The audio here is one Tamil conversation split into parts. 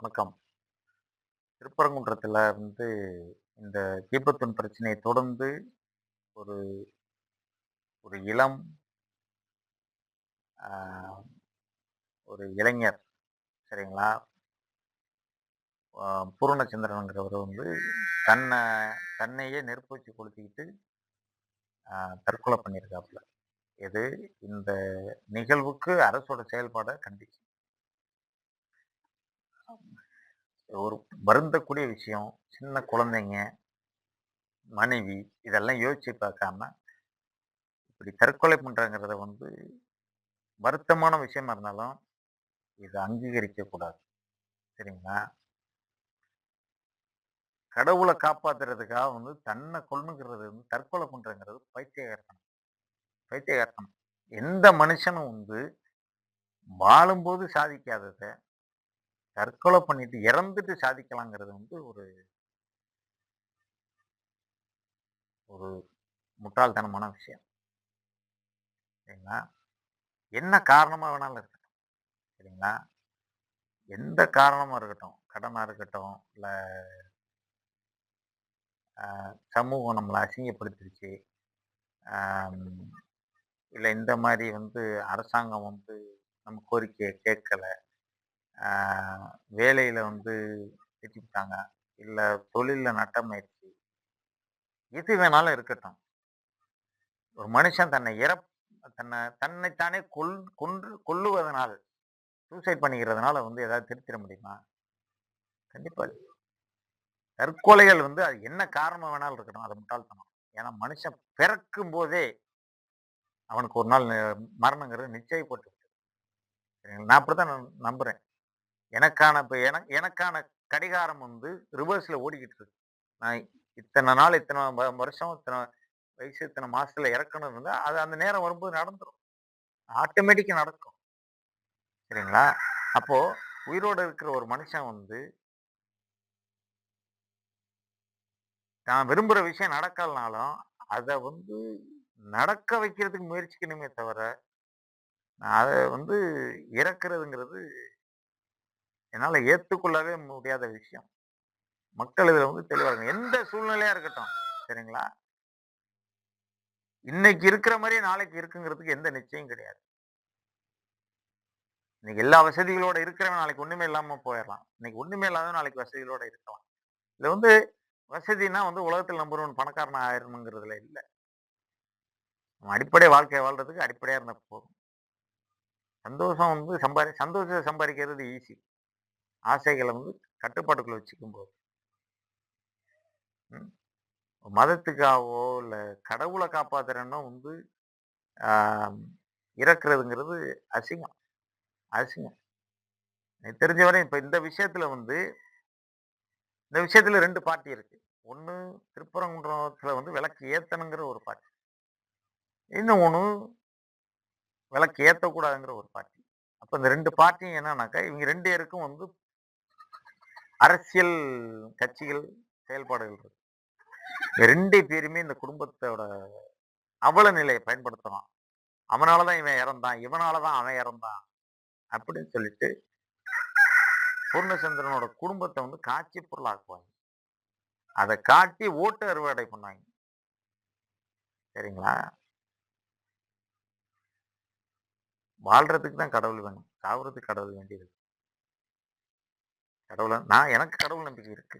வணக்கம். திருப்பரங்குன்றத்தில் வந்து இந்த தீபத்தூன் பிரச்சனையை தொடர்ந்து ஒரு ஒரு இளம் ஒரு இளைஞர் சரிங்களா? பூரணச்சந்திரனுங்கிறவர் வந்து தன்னை தன்னையே நெருப்பு வச்சு கொளுத்திக்கிட்டு தற்கொலை பண்ணியிருக்காப்புல. இது இந்த நிகழ்வுக்கு அரசோட செயல்பாட கண்டிச்சு. ஒரு வருந்தக்கூடிய விஷயம். சின்ன குழந்தைங்க, மனைவி இதெல்லாம் யோசிச்சு பார்க்காம, இப்படி தற்கொலை பண்றங்கிறத வந்து வருத்தமான விஷயமா இருந்தாலும், இதை அங்கீகரிக்கக்கூடாது சரிங்களா? கடவுளை காப்பாத்துறதுக்காக வந்து தன்னை கொள்ளுங்கிறது வந்து தற்கொலை பண்றங்கிறது பைத்தியகாரத்தனம் பைத்தியகாரத்தனம் எந்த மனுஷனும் வந்து வாழும்போது சாதிக்காததை தற்கொலை பண்ணிட்டு இறந்துட்டு சாதிக்கலாங்கிறது வந்து ஒரு ஒரு முட்டாள்தனமான விஷயம். சரிங்களா? என்ன காரணமாக வேணாலும் இருக்கட்டும். சரிங்களா? எந்த காரணமாக இருக்கட்டும். கடனாக இருக்கட்டும், இல்லை சமூகம் நம்மளை அசிங்கப்படுத்திருச்சு. இல்லை இந்த மாதிரி வந்து அரசாங்கம் வந்து நம்ம கோரிக்கையை கேட்கலை வேலையில் வந்து திட்டிப்புட்டாங்க. இல்லை தொழிலில் நட்டமாயிடுச்சு எது வேணாலும் இருக்கட்டும். ஒரு மனுஷன் தன்னை இறப் தன்னை தன்னைத்தானே கொல் கொன்று கொல்லுவதனால், சூசைட் பண்ணிக்கிறதுனால வந்து ஏதாவது திருத்திட முடியுமா? கண்டிப்பாக தற்கொலைகள் வந்து அது என்ன காரணம் வேணாலும் இருக்கட்டும். அது முட்டாள்தனம். ஏன்னா மனுஷன் பிறக்கும்போதே அவனுக்கு ஒரு நாள் மரணங்கிறது நிச்சயப்பட்டு சரிங்களா? நான் அப்படித்தான் நான் நம்புகிறேன் எனக்கான இப்போ எனக் எனக்கான கடிகாரம் வந்து ரிவர்ஸில் ஓடிக்கிட்டு இருக்கு. நான் இத்தனை நாள், இத்தனை வருஷம், இத்தனை வயசு, இத்தனை மாசத்துல இறக்கணும் இருந்தால் அது அந்த நேரம் வரும்போது நடந்துடும் ஆட்டோமேட்டிக்காக நடக்கும். சரிங்களா? அப்போ உயிரோட இருக்கிற ஒரு மனுஷன் வந்து நான் விரும்புகிற விஷயம் நடக்கலனாலும், அதை வந்து நடக்க வைக்கிறதுக்கு முயற்சிக்கணுமே தவிர, அதை வந்து இறக்குறதுங்கிறது என்னால ஏத்துக்கொள்ளவே முடியாத விஷயம். மக்கள் இதுல வந்து தெளிவாக இருக்கும் எந்த சூழ்நிலையா இருக்கட்டும். சரிங்களா? இன்னைக்கு இருக்கிற மாதிரியே நாளைக்கு இருக்குங்கிறதுக்கு எந்த நிச்சயம் கிடையாது. இன்னைக்கு எல்லா வசதிகளோட இருக்கிறவன் நாளைக்கு ஒண்ணுமே இல்லாம போயிடலாம் இன்னைக்கு ஒண்ணுமே இல்லாதவன் நாளைக்கு வசதிகளோட இருக்கலாம். இதுல வந்து வசதினா வந்து உலகத்துல நம்பர் ஒன் பணக்காரன் ஆயிரணுங்கிறதுல இல்ல. நம்ம அடிப்படை வாழ்க்கைய வாழ்றதுக்கு அடிப்படையா இருந்தால் போதும். சந்தோஷம் வந்து சம்பாதி சந்தோஷத்தை சம்பாதிக்கிறது ஈஸி. ஆசைகளை வந்து கட்டுப்பாட்டுக்குள்ள வச்சுக்கும்போது. ம். மதத்துக்காகவோ, இல்லை கடவுளை காப்பாத்துறேன்னா வந்து இறக்குறதுங்கிறது அசிங்கம். அசிங்கம். எனக்கு தெரிஞ்ச வரையும் இப்போ இந்த விஷயத்துல வந்து இந்த விஷயத்துல ரெண்டு பார்ட்டி இருக்கு. ஒன்று திருப்பரங்குன்றத்துல வந்து விளக்கு ஏத்தணுங்கிற ஒரு பார்ட்டி. இன்னும் ஒன்று விளக்கு ஏற்றக்கூடாதுங்கிற ஒரு பார்ட்டி. அப்போ இந்த ரெண்டு பார்ட்டியும் என்னன்னாக்கா, இவங்க ரெண்டு பேருக்கும் வந்து அரசியல் கட்சிகள் செயல்பாடுகள் இருக்கு. ரெண்டு பேருமே இந்த குடும்பத்தோட அவல நிலையை பயன்படுத்தலாம். அவனால தான் இவன் இறந்தான். இவனால தான் அவன் இறந்தான். அப்படின்னு சொல்லிட்டு பூர்ணச்சந்திரனோட குடும்பத்தை வந்து காட்சி பொருளாக்குவாங்க. அதை காட்டி ஓட்டு அறுவடை பண்ணாங்க சரிங்களா? வாழ்றதுக்கு தான் கடவுள் வேணும். சாவுறதுக்கு கடவுள் வேண்டியது. கடவுளை நான் எனக்கு கடவுள் நம்பிக்கை இருக்கு.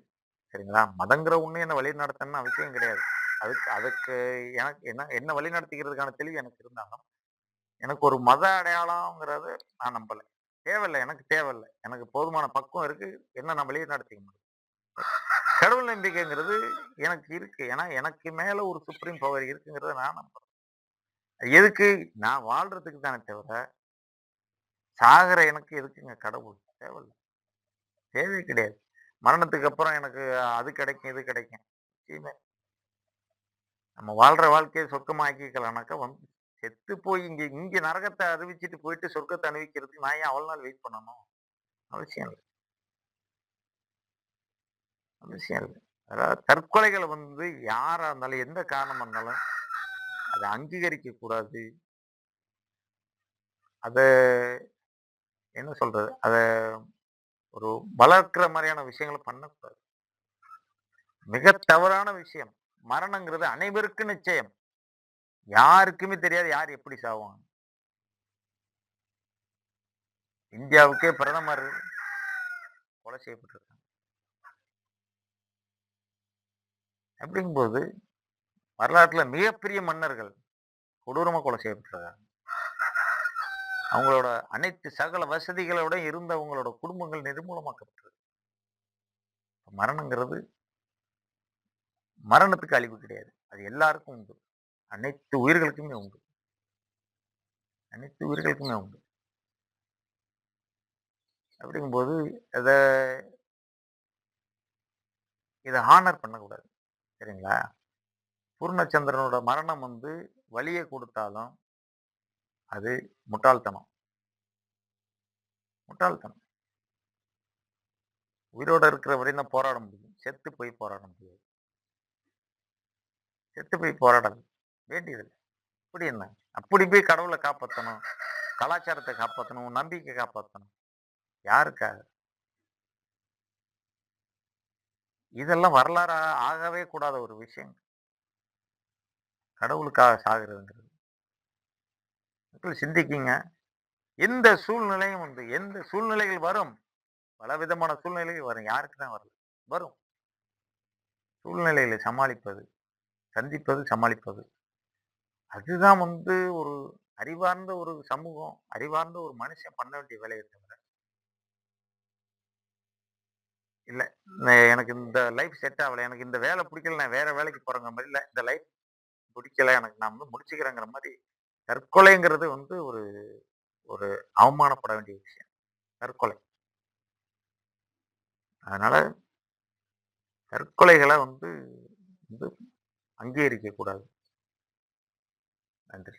சரிங்களா? மதங்கிற ஒன்று என்ன வழி நடத்தணும்னு அவசியம் கிடையாது. அதுக்கு அதுக்கு எனக்கு என்ன என்ன வழி நடத்திக்கிறதுக்கான தெளிவு எனக்கு இருந்தாலும், எனக்கு ஒரு மத அடையாளங்கிறது நான் நம்பலை தேவையில்ல. எனக்கு தேவையில்லை எனக்கு போதுமான பக்குவம் இருக்கு. என்ன நான் வழியை நடத்திக்க முடியும். கடவுள் நம்பிக்கைங்கிறது எனக்கு இருக்கு. ஏன்னா எனக்கு மேல ஒரு சுப்ரீம் பவர் இருக்குங்கிறத நான் நம்புறேன். எதுக்கு? நான் வாழ்றதுக்கு தானே தவிர, சாகிற எனக்கு எதுக்குங்க கடவுள்? தேவையில்லை தேவையே கிடையாது. மரணத்துக்கு அப்புறம் எனக்கு அது கிடைக்கும், இது கிடைக்கும். நிச்சயமே. நம்ம வாழ்ற வாழ்க்கையை சொர்க்கமாக்கிக்கலாம்னாக்கா வந்து செத்து போய் இங்க இங்க நரகத்தை அறிவிச்சுட்டு போயிட்டு சொர்க்கத்தை அணிவிக்கிறதுக்கு நான் ஏன் அவ்வளோ நாள் வெயிட் பண்ணணும்? அவசியம் இல்லை அவசியம் இல்லை அதாவது தற்கொலைகளை வந்து யாரா இருந்தாலும், எந்த காரணமா இருந்தாலும், அதை அங்கீகரிக்க கூடாது. அத என்ன சொல்றது? அதை ஒரு வளர்க்கிற மாதிரியான விஷயங்களை பண்ணக்கூடாது. மிக தவறான விஷயம். மரணங்கிறது அனைவருக்கும் நிச்சயம். யாருக்குமே தெரியாது யார் எப்படி சாவாங்க இந்தியாவுக்கே பிரதமர் கொலை செய்யப்பட்டிருக்காங்க. அப்படிங்கும்போது வரலாற்றுல மிகப்பெரிய மன்னர்கள் கொடூரமா கொலை செய்யப்பட்டிருக்காங்க. அவங்களோட அனைத்து சகல வசதிகளோட இருந்தவங்களோட குடும்பங்கள் நிர்மூலமாக்கப்பட்டது. மரணங்கிறது மரணத்துக்கு அழிவு கிடையாது. அது எல்லாருக்கும் உண்டு. அனைத்து உயிர்களுக்குமே உண்டு. அனைத்து உயிர்களுக்குமே உண்டு. அப்படிங்கும்போது அதை இதை ஹானர் பண்ணக்கூடாது. சரிங்களா? பூர்ணச்சந்திரனோட மரணம் வந்து வலியை கொடுத்தாலும் அது முட்டாள்தனம். முட்டாள்தனம். உயிரோட இருக்கிற வரையும் தான் போராட முடியும். செத்து போய் போராட முடியாது. செத்து போய் போராடாது வேண்டியதில்லை. அப்படி என்ன? அப்படி போய் கடவுளை காப்பாற்றணும் கலாச்சாரத்தை காப்பாற்றணும் நம்பிக்கை காப்பாற்றணும் யாருக்காக? இதெல்லாம் வரலாறு ஆகவே கூடாத ஒரு விஷயம் கடவுளுக்காக சாகிறதுங்கிறது. என்று சிந்திக்கிங்க. எந்த சூழ்நிலையும் வந்து எந்த சூழ்நிலைகள் வரும்? பல விதமான சூழ்நிலைகள் வரும். யாருக்கு தான் வரல வரும். சூழ்நிலைகளை சமாளிப்பது சந்திப்பது சமாளிப்பது. அதுதான் வந்து ஒரு அறிவார்ந்த ஒரு சமூகம் அறிவார்ந்த ஒரு மனுஷன் பண்ண வேண்டிய வேலையை தவிர. இல்லை. எனக்கு இந்த லைஃப் செட் ஆகலை. எனக்கு இந்த வேலை பிடிக்கல. நான் வேற வேலைக்கு போறேங்கிற மாதிரி இல்லை. இந்த லைஃப் பிடிக்கல. எனக்கு நான் வந்து முடிச்சுக்கிறேங்கிற மாதிரி தற்கொலைங்கிறது வந்து ஒரு ஒரு அவமானப்பட வேண்டிய விஷயம். தற்கொலை. அதனால தற்கொலைகளை வந்து வந்து அங்கீகரிக்க கூடாது. நன்றி.